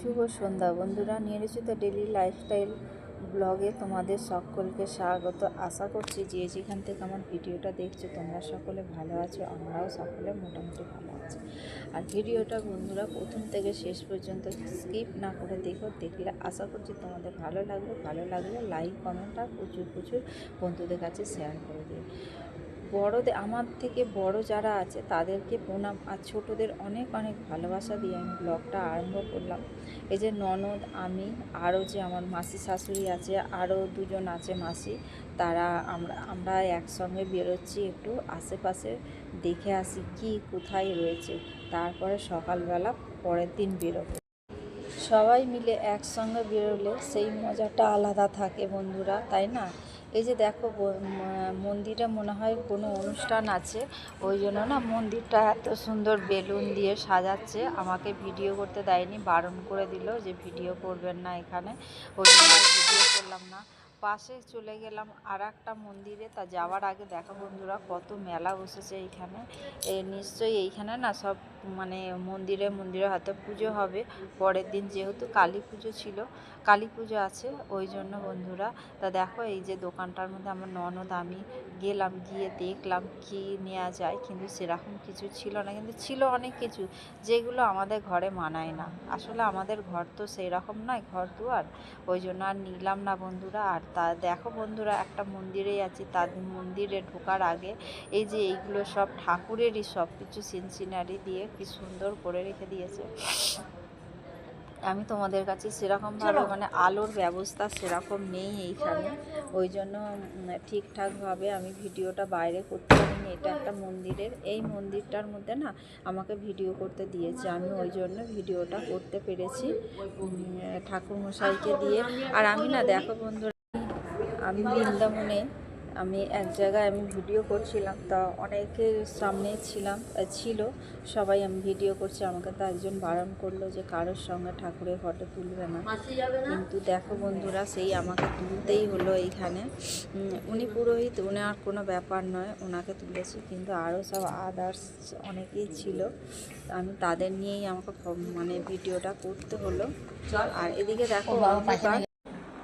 শুভ সন্ধ্যা। বন্ধুরা নিয়ে নিয়োজিত ডেলি লাইফস্টাইল ব্লগে তোমাদের সকলকে স্বাগত। আশা করছি যে যেখান থেকে আমার ভিডিওটা দেখছ, তোমরা সকলে ভালো আছো, আমরাও সকলে মোটামুটি ভালো আছি। আর ভিডিওটা বন্ধুরা, প্রথম থেকে শেষ পর্যন্ত স্কিপ না করে দেখো, দেখলে আশা করছি তোমাদের ভালো লাগবে। ভালো লাগলে লাইক কমেন্ট আর প্রচুর প্রচুর বন্ধুদের কাছে শেয়ার করে দিও। বড়দের, আমার থেকে বড় যারা আছে তাদেরকে প্রণাম। আর ছোটদের অনেক অনেক ভালোবাসা দিয়ে আমি ব্লগটা আরম্ভ করলাম। এই যে ননদ, আমি, আরও যে আমার মাসি শাশুড়ি আছে, আরও দুজন আছে মাসি, তারা আমরা আমরা একসঙ্গে বেরোচ্ছি একটু আশেপাশে, দেখে আসি কি, কোথায় রয়েছে। তারপরে সকালবেলা পরের দিন বেরোবো। সবাই মিলে একসঙ্গে বেরোলে সেই মজাটা আলাদা থাকে বন্ধুরা, তাই না? এই যে দেখো মন্দিরে মনে হয় কোনো অনুষ্ঠান আছে, ওই জন্য না মন্দিরটা এত সুন্দর বেলুন দিয়ে সাজাচ্ছে, আমাকে ভিডিও করতে দেয়নি, বারণ করে দিল যে ভিডিও করবেন না এখানে, ওই জন্য ভিডিও করলাম না। পাশে চলে গেলাম আর একটা মন্দিরে। তা যাওয়ার আগে দেখো বন্ধুরা, কত মেলা বসেছে এইখানে। এ নিশ্চয়ই এইখানে না সব মানে মন্দিরে মন্দিরে হয়তো পুজো হবে। পরের দিন যেহেতু কালী পুজো ছিল, কালী পুজো আছে, ওই জন্য বন্ধুরা। তা দেখো এই যে দোকানটার মধ্যে আমার ননদ, আমি গেলাম, গিয়ে দেখলাম কি নেওয়া যায়, কিন্তু সেরকম কিছু ছিল না। কিন্তু ছিল অনেক কিছু, যেগুলো আমাদের ঘরে মানায় না। আসলে আমাদের ঘর তো সেই রকম নয়, ঘর দুয়ার। ওই জন্য আর নিলাম না বন্ধুরা, আর তা দেখো বন্ধুরা একটা মন্দিরেই আছি। তাদের মন্দিরে ঢোকার আগে এই যে এইগুলো সব ঠাকুরেরই সব কিছু সিনসিনারি দিয়ে কি সুন্দর করে রেখে দিয়েছে। আমি তোমাদের কাছে সেরকমভাবে মানে আলোর ব্যবস্থা সেরকম নেই এইখানে। ওই জন্য ঠিকঠাকভাবে আমি ভিডিওটা বাইরে করতে পারিনি। এটা একটা মন্দিরের। এই মন্দিরটার মধ্যে না আমাকে ভিডিও করতে দিয়েছে। আমি ওই জন্য ভিডিওটা করতে পেরেছি ঠাকুর মশাইকে দিয়ে। আর আমি না দেখো বন্ধুরা আমি বৃন্দাবনে আমি এক জায়গায় আমি ভিডিও করছিলাম তা অনেকের সামনে ছিলাম ছিল সবাই আমি ভিডিও করছি আমাকে তো একজন বারণ করল যে কারোর সঙ্গে ঠাকুরের ফটো তুলবে না। কিন্তু দেখো বন্ধুরা সেই আমাকে তুলতেই হলো এইখানে। উনি পুরোহিত উনি আর কোনো ব্যাপার নয় ওনাকে তুলেছি কিন্তু আরও সব আদার্স অনেকেই ছিল। আমি তাদের নিয়েই আমাকে মানে ভিডিওটা করতে হলো। আর এদিকে দেখো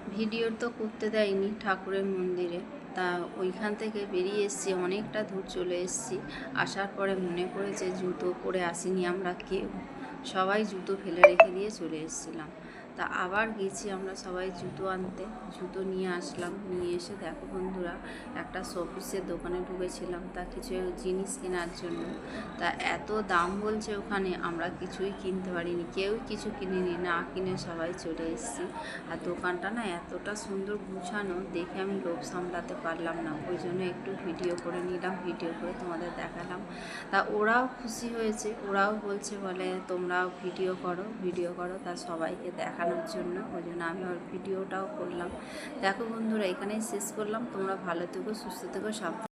অন্ধকার ভিডিও তো করতে দেয়নি ঠাকুরের মন্দিরে। তা ওইখান থেকে বেরিয়ে এসেছি, অনেকটা দূর চলে এসেছি। আসার পরে মনে পড়েছে জুতো পরে আসিনি আমরা কেউ। সবাই জুতো ফেলে রেখে দিয়ে চলে এসেছিলাম। তা আবার গেছি আমরা সবাই জুতো আনতে। জুতো নিয়ে আসলাম, নিয়ে এসে দেখো বন্ধুরা, একটা শোপিসের দোকানে ঢুকেছিলাম। তা কিছু জিনিস কেনার জন্য। তা এত দাম বলছে ওখানে, আমরা কিছুই কিনতে পারিনি। কেউই কিছু কিনিনি, না কিনে সবাই চলে এসেছি। আর দোকানটা না এতটা সুন্দর গুছানো, দেখে আমি লোভ সামলাতে পারলাম না। ওই জন্য একটু ভিডিও করে নিলাম, ভিডিও করে তোমাদের দেখালাম। তা ওরাও খুশি হয়েছে, ওরাও বলছে বলে, তোমরাও ভিডিও করো ভিডিও করো। তা সবাইকে দেখানোর জন্য, ওই জন্য আমি ওর ভিডিওটাও করলাম। দেখো বন্ধুরা, এখানেই শেষ করলাম। তোমরা ভালো থেকো, সুস্থ থেকো, সাবধান